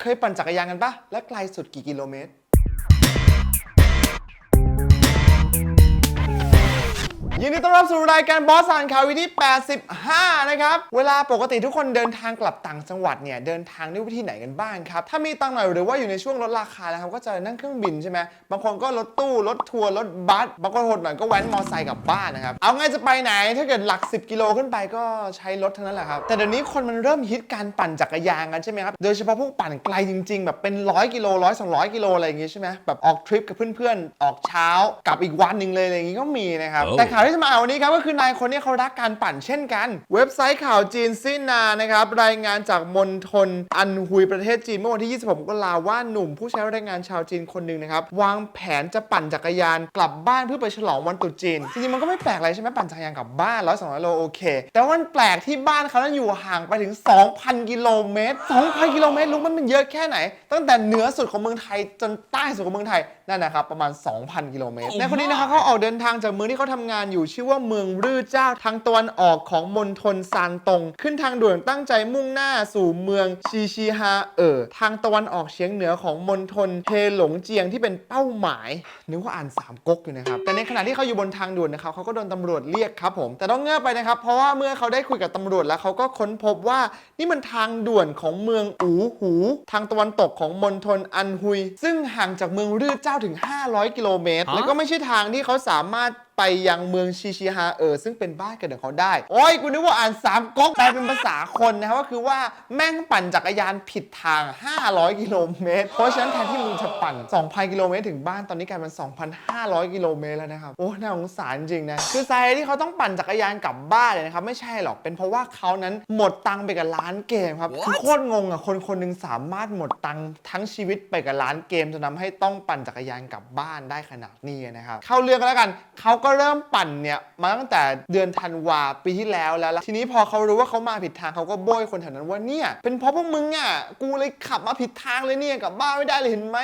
เคยปั่นจักรยานกันปะและไกลสุดกี่กิโลเมตร ยินดีต้อนรับสู่รายการบอสสานข่าววิที่85 นะครับ เวลาปกติทุกคนเดินทางกลับต่างจังหวัดเนี่ย เดินทางด้วยวิธีไหนกันบ้างครับ ถ้ามีตังค์หน่อยหรือว่าอยู่ในช่วงลดราคานะครับ ก็จะนั่งเครื่องบินใช่ไหมบางคนก็รถตู้ รถทัวร์ รถบัส บางคนโหดหน่อยก็แว้นมอไซค์กลับบ้านนะครับ เอาไงจะไปไหน ถ้าเกิดหลัก 10 กิโลขึ้นไปก็ใช้รถทั้งนั้นแหละครับ แต่เดี๋ยวนี้คนมันเริ่มฮิตการปั่นจักรยานกันใช่ไหมครับ โดยเฉพาะพวกปั่นไกลจริง ๆ แบบเป็นร้อยกิโลร้อยสองร้อยกิโลอะไรอย่างงี้ใช่ไหมแบบออกทริปกับเพื่อนๆ ออกเช้ากลับอีกวันหนึ่งเลยอะไรอย่างงี้ก็มีนะครับแต่ข่าวที่จะมาเอาวันนี้ครับก็คือนายคนนี้เขารักการปั่นเช่นกัน เว็บไซต์ข่าวจีนซินนานะครับรายงานจากมณฑลอันฮุยประเทศจีนเมื่อวันที่ 26มกราว่าหนุ่มผู้ใช้แรงงานชาวจีนคนหนึ่งนะครับวางแผนจะปั่นจักรยานกลับบ้านเพื่อไปฉลองวันตรุษจีนจริงๆมันก็ไม่แปลกอะไรใช่ไหมปั่นจักรยานกลับบ้านร้อยสองร้อยโลโอเค แต่ว่ามันแปลกที่บ้านเขานั้นอยู่ห่างไปถึง 2,000 กิโลเมตร 2,000 กิโลเมตรรู้ไหมมันเยอะแค่ไหน ตั้งแต่เหนือสุดของเมืองไทยจนใต้สุดของเมืองไทย นั่นนะครับประมาณ 2,000 กิโลเมตรในคนนี้นะครับเขาออกเดินทางจากเมืองที่เขาทำงานอยู่ชื่อว่าเมืองรื่อเจ้าทางตะวันออกของมณฑลซานตง ขึ้นทางด่วนตั้งใจมุ่งหน้าสู่เมืองชีชีฮาเอ๋อทางตะวันออกเฉียงเหนือของมณฑลเฮหลงเจียงที่เป็นเป้าหมายนึกว่าอ่านสามก๊กอยู่นะครับแต่ในขณะที่เขาอยู่บนทางด่วนนะครับเขาก็โดนตำรวจเรียกครับผมแต่ต้องเงือบไปนะครับ เพราะว่าเมื่อเขาได้คุยกับตำรวจแล้วเขาก็ค้นพบว่านี่มันทางด่วนของเมืองอูหู ทางตะวันตกของมณฑลอันฮุย ซึ่งห่างจากเมืองรื่อเจ้าถึง500 กิโลเมตรฮะแล้วก็ไม่ใช่ทางที่เขาสามารถ ไปยังเมืองชิชิฮาเออซึ่งเป็นบ้านเกิดของเขาได้ โอ้ยกูนึกว่าอ่านสามก๊กแปลเป็นภาษาคนนะครับก็คือว่าแม่งปั่นจักรยานผิดทาง 500 กิโลเมตร เพราะฉะนั้นแทนที่มึงจะปั่น 2,000 กิโลเมตรถึงบ้านตอนนี้กลายเป็น 2,500 กิโลเมตรแล้วนะครับ โอ้ น่าสงสารจริงนะ คือสาเหตุที่เขาต้องปั่นจักรยานกลับบ้านเลยนะครับ ไม่ใช่หรอก เป็นเพราะว่าเขานั้นหมดตังค์ไปกับร้านเกมครับ คือโคตรงงอะ คนคนหนึงสามารถหมดตังค์ทั้งชีวิตไปกับร้านเกมจนทำให้ต้องปั่นจักรยานกลับบ้านได้ขนาดนี้นะครับ เข้าเรื่องกันแล้วกันเขาก็เริ่มปั่นเนี่ยมาตั้งแต่เดือนธันวาปีที่แล้วแล้ว ทีนี้พอเขารู้ว่าเขามาผิดทางเขาก็โบยคนแถวนั้นว่าเนี่ยเป็นเพราะพวกมึงอะกูเลยขับมาผิดทางเลยเนี่ยกลับบ้านไม่ได้เลยเห็นไหม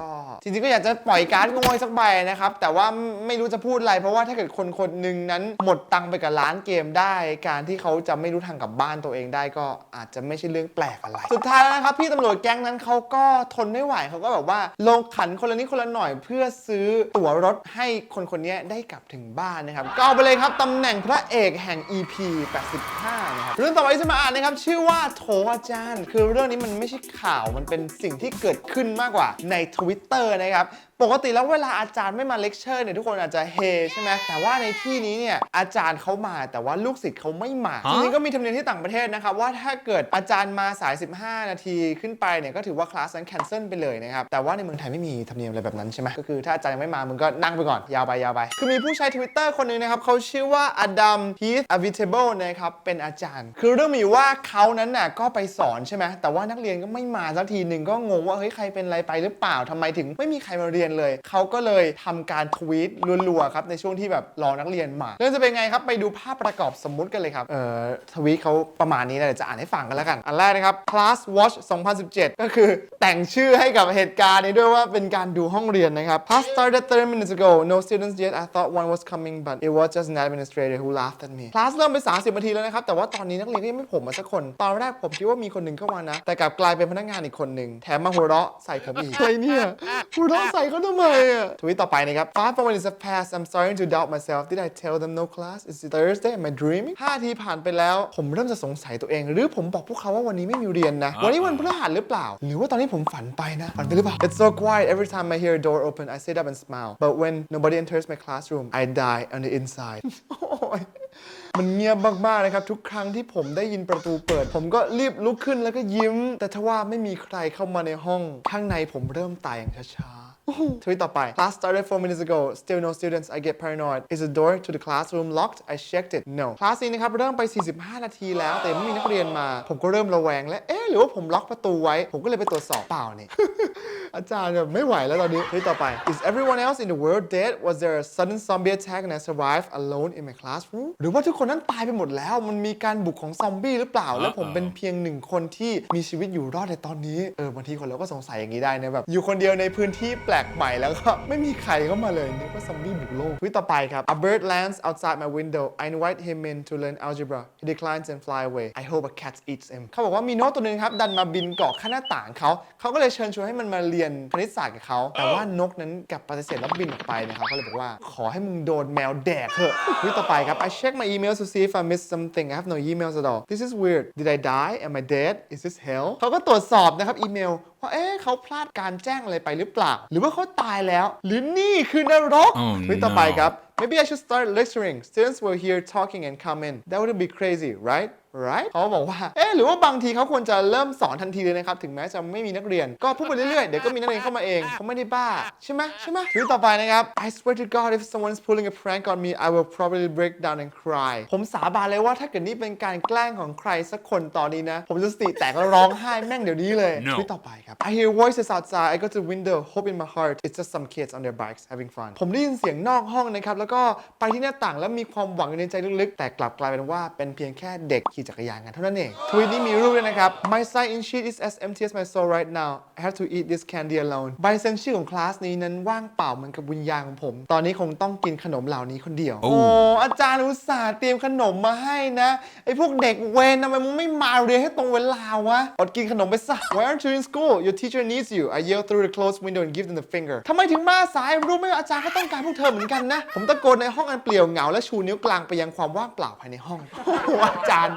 ก็จริงๆก็อยากจะปล่อยการ์ดงวยสักใบนะครับ แต่ว่าไม่รู้จะพูดอะไร เพราะว่าถ้าเกิดคนคนหนึ่งนั้นหมดตังค์ไปกับร้านเกมได้ การที่เขาจะไม่รู้ทางกลับบ้านตัวเองได้ก็อาจจะไม่ใช่เรื่องแปลกอะไร สุดท้ายแล้วนะครับพี่ตำรวจแก๊งนั้นเขาก็ทนไม่ไหวเขาก็แบบว่าลงขันคนละนิดคนละหน่อย เพื่อซื้อตั๋วรถให้คนคนนี้ได้กลับถึงบ้านนะครับก็เอาไปเลยครับตำแหน่งพระเอกแห่ง EP 85นะครับเรื่องต่อไปที่จะมาอ่านนะครับชื่อว่าโถอาจารย์ คือเรื่องนี้มันไม่ใช่ข่าวมันเป็นสิ่งที่เกิดขึ้นมากกว่าในทววิตเตอร์นะครับ ปกติแล้วเวลาอาจารย์ไม่มาเลคเชอร์เนี่ยทุกคนอาจจะเฮใช่ไหมแต่ว่าในที่นี้เนี่ยอาจารย์เขามาแต่ว่าลูกศิษย์เขาไม่มาฮะจริงๆก็มีธรรมเนียมที่ต่างประเทศนะครับว่าถ้าเกิดอาจารย์มาสาย 15 นาทีขึ้นไปเนี่ยก็ถือว่าคลาสนั้นแคนเซิลไปเลยนะครับแต่ว่าในเมืองไทยไม่มีธรรมเนียมอะไรแบบนั้นใช่ไหมก็คือถ้าอาจารย์ยังไม่มามึงก็นั่งไปก่อนยาวไปยาวไปคือมีผู้ใช้ Twitter คนหนึงนะครับเขาชื่อว่าอดัมฮีทอวิเทเบิลนะครับเป็นอาจารย์ คือเรื่องมีอยู่ว่าเขานั้นน่ะก็ไปสอนใช่ไหมแต่ว่านักเรียนก็ไม่มาสักทีหนึ่งก็งงว่าเฮ้ยใครเป็นอะไรไปหรือเปล่าทำไมถึงไม่มีใครมาเรียนเลย เขาก็เลยทำการทวีตรัวๆครับในช่วงที่แบบรอนักเรียนมาเรื่องจะเป็นไงครับไปดูภาพประกอบสมมุติกันเลยครับเอ่อทวีตเขาประมาณนี้นะเดี๋ยวจะอ่านให้ฟังกันแล้วกัน อันแรกนะครับ Class Watch 2017 ก็คือแต่งชื่อให้กับเหตุการณ์นี้ด้วยว่าเป็นการดูห้องเรียนนะครับ Class started 30 minutes ago no students yet I thought one was coming but it was just an administrator who laughed at me Class เริ่มไป30นาทีแล้วนะครับแต่ว่าตอนนี้นักเรียนก็ยังไม่ผมมาสักคนตอนแรกผมคิดว่ามีคนหนึ่งเข้ามานะ แต่กลับกลายเป็นพนักงานอีกคนหนึ่งแถมมาหัวเราะใส่ผมอีกอะไรเนี่ยหัวเราะใส่เขาทำไมอะทวีตต่อไปนะครับ Five minutes have passed I'm starting to doubt myself did I tell them no class is it Thursday am I dreaming ห้าทีผ่านไปแล้ว ผมเริ่มจะสงสัยตัวเอง หรือผมบอกพวกเขาว่าวันนี้ไม่มีเรียนนะ วันนี้วันพฤหัสหรือเปล่า หรือว่าตอนนี้ผมฝันไปนะ ฝันไปหรือเปล่า It's so quiet every time I hear a door open I sit up and smile but when nobody enters my classroom I die on the inside โอ้ยมันเงียบมากๆนะครับ ทุกครั้งที่ผมได้ยินประตูเปิด ผมก็รีบลุกขึ้นแล้วก็ยิ้ม แต่ทว่าไม่มีใครเข้ามาในห้อง ข้างในผมเริ่มตายอย่างช้าๆ ทวิตต่อไป Class started four minutes ago still no students I get paranoid is the door to the classroom locked I checked it no คลาสนี้นะครับเริ่มไป 45 นาทีแล้ว แต่ไม่มีนักเรียนมา ผมก็เริ่มระแวงและเอ๊ะหรือว่าผมล็อกประตูไว้ ผมก็เลยไปตรวจสอบเปล่าเนี่ย อาจารย์แบบไม่ไหวแล้วตอนนี้เฮ้ยต่อไป Is everyone else in the world dead Was there a sudden zombie attack and I survived alone in my classroom หรือว่าทุกคนนั้นตายไปหมดแล้ว มันมีการบุกของซอมบี้หรือเปล่า แล้วผมเป็นเพียงหนึ่งคนที่มีชีวิตอยู่รอดในตอนนี้ เออบางทีคนเราก็สงสัยอย่างนี้ได้นะแบบ อยู่คนเดียวในพื้นที่แปลกใหม่แล้วก็ไม่มีใครเข้ามาเลยนึกว่าซอมบี้บุกโลกวิต่อไปครับ A bird lands outside my window I invite him in to learn algebra he declines and fly away I hope a cat eats him เขาบอกว่ามีนกตัวหนึงครับดันมาบินเกาะข้างหน้าต่างเขาเขาก็เลยเชิญชวนให้มันมาเรียนคณิตศาสตร์กับเขา แต่ว่านกนั้นกลับปฏิเสธแล้วบินออกไปนะครับเขาเลยบอกว่าขอให้มึงโดนแมวแดกเถอะวิต่อไปครับ I check my emails to see if I missed something I have no emails at all this is weird did I die am I dead is this hell เขาก็ตรวจสอบนะครับอีเมลว่าเอ๊ะเขาพลาดการแจ้งอะไรไปหรือเปล่า หรือว่าเขาตายแล้ว หรือนี่คือนรก Oh วิต่อไป no ครับ Maybe I should start lecturing. Students were here talking and come in. That wouldn't be crazy, right? Right? เขาบอกว่าเอ๊ะหรือว่าบางทีเขาควรจะเริ่มสอนทันทีเลยนะครับ ถึงแม้จะไม่มีนักเรียน ก็พูดไปเรื่อยๆ เดี๋ยวก็มีนักเรียนเข้ามาเองเขาไม่ได้บ้า ใช่ไหมใช่ไหมทีต่อไปนะครับ I swear to God if someone's pulling a prank on me I will probably break down and cry ผมสาบานเลยว่าถ้าเกิดนี่เป็นการแกล้งของใครสักคนตอนนี้นะ ผมจะสติแตกแล้วร้องไห้แม่งเดี๋ยวนี้เลย No ทีต่อไปครับ I hear voices outside I go to the window hope in my heart it's just some kids on their bikes having fun ผมได้ยินเสียงนอกห้องนะครับแล้วก็ไปที่หน้าต่างแล้วมีความหวังอยู่ในใจลึกๆ แต่กลับกลายเป็นว่าเป็นเพียงแค่เด็กขี่จักรยานกันเท่านั้นเอง ทวีตนี้มีรูปด้วยนะครับ My sign in sheet is as empty as my soul right now I have to eat this candy alone ใบเซ็นชื่อของคลาสนี้นั้นว่างเปล่าเหมือนกับวิญญาณของผม ตอนนี้คงต้องกินขนมเหล่านี้คนเดียว โอ้ โอ้อาจารย์อุตส่าห์เตรียมขนมมาให้นะไอ้พวกเด็กเวรทำไมมึงไม่มาเรียนให้ตรงเวลาวะอดกินขนมไปซะ Why aren't you in school Your teacher needs you I yell through the closed window and give them the finger ทำไมถึงมาสายรู้ไหมว่าอาจารย์เขาต้องการพวกเธอเหมือนกันนะ ผมตะโกนในห้องอันเปลี่ยวเหงาและชูนิ้วกลางไปยังความว่างเปล่าภายในห้องโอ้โหอาจารย์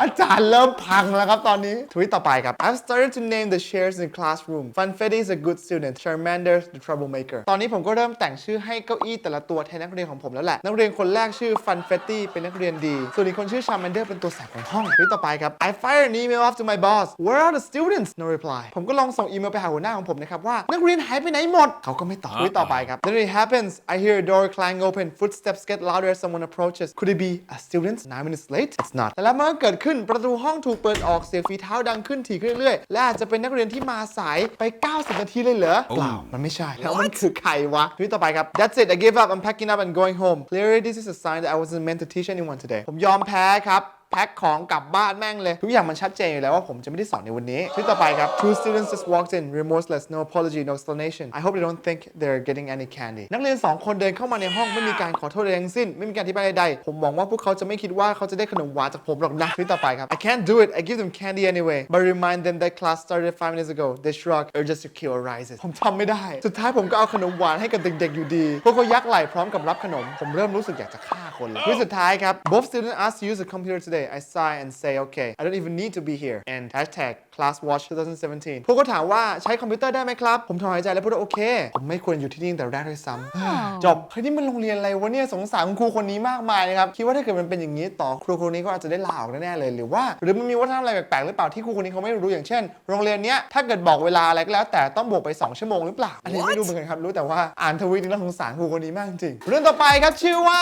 อาจารย์เริ่มพังแล้วครับตอนนี้ทวิตต่อไปครับ I've started to name the chairs in the classroom Funfetti is a good student Charmander the troublemaker ตอนนี้ผมก็เริ่มแต่งชื่อให้เก้าอี้แต่ละตัวแทนนักเรียนของผมแล้วแหละ นักเรียนคนแรกชื่อ Funfetti เป็นนักเรียนดี ส่วนอีกคนชื่อ Charmander เป็นตัวแสบของห้องทวิตต่อไปครับ I fired an email off to my boss Where are the students No reply ผมก็ลองส่งอีเมลไปหาหัวหน้าของผมนะครับว่านักเรียนหายไปไหนหมด เขาก็ไม่ตอบทวิตต่อไปครับ Then it happens I hear a door clang open footsteps get louder as someone approaches Could it be a student nine minutes late It's not แต่แล้วมันก็เกิดขึ้น ประตูห้องถูกเปิดออกเสียงฝีเท้าดังขึ้นถี่ขึ้นเรื่อยๆและอาจจะเป็นนักเรียนที่มาสายไป 90 นาทีเลยเหรอเปล่ามันไม่ใช่แล้วมันคือใครวะทวิตต่อไปครับ That's it I gave up I'm packing up and going home Clearly this is a sign that I wasn't meant to teach anyone today ผมยอมแพ้ครับ แพ็คของกลับบ้านแม่งเลย ทุกอย่างมันชัดเจนอยู่แล้วว่าผมจะไม่ได้สอนในวันนี้ที่ต่อไปครับ Two students just walked in remorseless no apology no explanation I hope they don't think they're getting any candy นักเรียน 2 คนเดินเข้ามาในห้องไม่มีการขอโทษใดทั้งสิ้น ไม่มีการอธิบายใดๆผมหวังว่าพวกเขาจะไม่คิดว่าเขาจะได้ขนมหวานจากผมหรอกนะที่ต่อไปครับ I can't do it I give them candy anyway but remind them that class started five minutes ago they shrug urges to kill arises ผมทำไม่ได้ สุดท้ายผมก็เอาขนมหวานให้กับเด็กๆอยู่ดีพวกเขายักไหล่พร้อมกับรับขนม ผมเริ่มรู้สึกอยากจะฆ่าคนเลยที่สุดท้ายครับ both students asked to use the computer today I sigh and say okay I don't even need to be here and hashtag class watch 2017 พวกเขาถามว่าใช้คอมพิวเตอร์ได้ไหมครับ ผมถอนหายใจแล้วพูดว่าโอเค ผมไม่ควรอยู่ที่นี่ตั้งแต่แรกด้วยซ้ำจบเฮ้ยนี่มันโรงเรียนอะไรวะเนี่ยสงสารคุณครูคนนี้มากมายนะครับ คิดว่าถ้าเกิดมันเป็นอย่างนี้ต่อครูคนนี้ก็อาจจะได้ลาออกแน่ๆเลย หรือว่า หรือมันมีวัฒนธรรมอะไรแปลกๆหรือเปล่าที่ครูคนนี้เขาไม่รู้อย่างเช่น โรงเรียนเนี้ยถ้าเกิดบอกเวลาอะไรก็แล้ว แต่ต้องบวกไป 2 ชั่วโมงหรือเปล่าอันนี้ไม่รู้เหมือนกันครับรู้แต่ว่าอ่านทวีตนี้แล้วสงสารครูคนนี้มากจริงเรื่องต่อไปครับชื่อว่า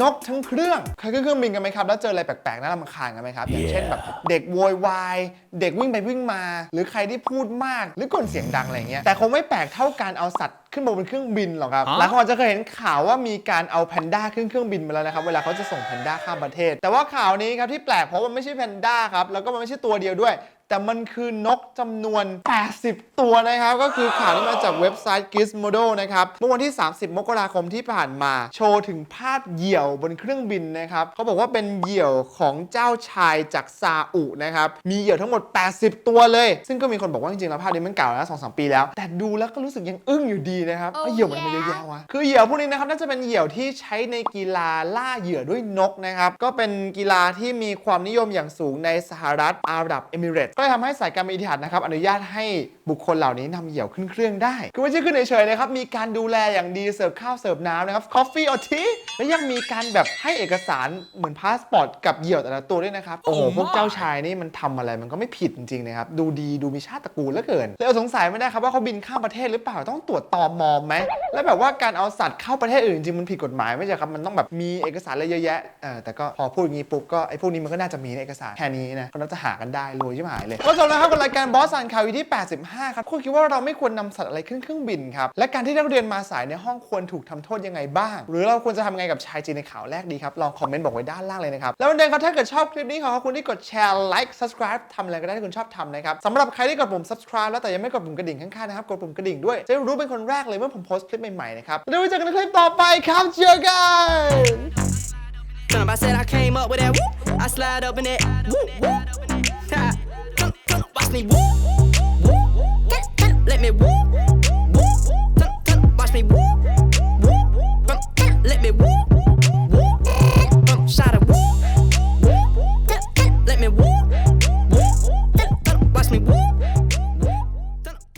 นกทั้งเครื่องใครขึ้นเครื่องบินกันไหมครับแล้วเจออะไรแปลกๆน่ารำคาญกันไหมครับ อย่างเช่นแบบเด็กโวยวายเด็กวิ่งไปวิ่งมา หรือใครที่พูดมากหรือกลเสียงดังอะไรเงี้ยแต่คงไม่แปลกเท่าการเอาสัตว์ขึ้นบนเครื่องบินหรอกครับฮะหลายคนอาจจะเคยเห็นข่าวว่ามีการเอาแพนด้าขึ้นเครื่องบินมาแล้วนะครับเวลาเขาจะส่งแพนด้าข้ามประเทศ แต่ว่าข่าวนี้ครับที่แปลกเพราะว่ามันไม่ใช่แพนด้าครับแล้วก็มันไม่ใช่ตัวเดียวด้วย แต่มันคือนกจำนวน 80 ตัวนะครับ ก็คือข่าวนี้มาจากเว็บไซต์ Gizmodo นะครับเมื่อวันที่ 30 มกราคมที่ผ่านมา โชว์ถึงภาพเหยี่ยวบนเครื่องบินนะครับเขาบอกว่าเป็นเหยี่ยวของเจ้าชายจากซาอุนะครับ มีเหยี่ยวทั้งหมด 80 ตัวเลย ซึ่งก็มีคนบอกว่าจริงๆแล้วภาพนี้มันเก่าแล้วสองสามปีแล้ว แต่ดูแล้วก็รู้สึกยังอึ้งอยู่ดีนะครับ Oh ว่าเหยี่ยวมันทำไมเยอะแยะวะคือเหยี่ยวพวกนี้นะครับน่าจะเป็นเหยี่ยวที่ใช้ในกีฬาล่าเหยื่อด้วยนกนะครับก็เป็นกีฬาที่มีความนิยมอย่างสูงในสหรัฐอาหรับเอมิเรตส์ก็เลยทำให้สายการบินอิทิฮัดนะครับอนุญาตให้บุคคลเหล่านี้นำเหยี่ยวขึ้นเครื่องได้ คือไม่ใช่ขึ้นเฉยๆนะครับมีการดูแลอย่างดีเสิร์ฟข้าวเสิร์ฟน้ำนะครับคอฟฟี่อทีและยังมีการแบบให้เอกสารเหมือนพาสปอร์ตกับเหยี่ยวแต่ละตัวด้วยนะครับโอ้โหพวกเจ้าชายนี่มันทำอะไรมันก็ไม่ผิดจริงๆนะครับดูดีดูมีชาติตระกูลเหลือเกินเลยเอาสงสัยไม่ได้ครับว่าเขาบินข้ามประเทศหรือเปล่าต้องตรวจตอมอมไหมแล้วแบบว่าการเอาสัตว์เข้าประเทศอื่นจริงๆมันผิดกฎหมายไม่ใช่ครับมันต้องแบบมีเอกสารอะไรเยอะแยะเออแต่ก็พอพูดอย่างนี้ปุ๊บก็ไอ้พวกนี้มันก็น่าจะมีในเอกสารแค่นี้นะก็น่าจะหากันได้รวยใช่ไหมเลยก็จบแล้วครับกับรายการบอสอ่านข่าวอยู่ที่ 85 ครับคุณคิดว่าเราไม่ควรนำสัตว์อะไรขึ้นเครื่องบินครับ และการที่นักเรียนมาสายในห้องควรถูกทำโทษยังไงบ้าง หรือเราควรจะทำยังไงกับชายจีนในข่าวแรกดีครับ ลองคอมเมนต์บอกไว้ด้านล่างเลยนะครับ แล้ววันเดนครับถ้าเกิดชอบคลิปนี้ขอขอบคุณที่กดแชร์ไลค์ subscribe ทำอะไรก็ได้ที่คุณชอบทำนะครับสำหรับใครที่กดปุ่ม subscribe แล้วแต่ยังไม่กดปุ่มกระดิ่งข้างๆนะครับกดปุ่มกระดิ่งด้วยจะได้รู้เป็นคนแรกเลยเมื่อผมโพสต์คลิปใหม่ๆนะครับแล้วไว้เจอกันในคลิปต่อไปครับเจอกัน Turn up, I said I came up with that whoop. I slide up in it. Whoop, whoop. Me whoop.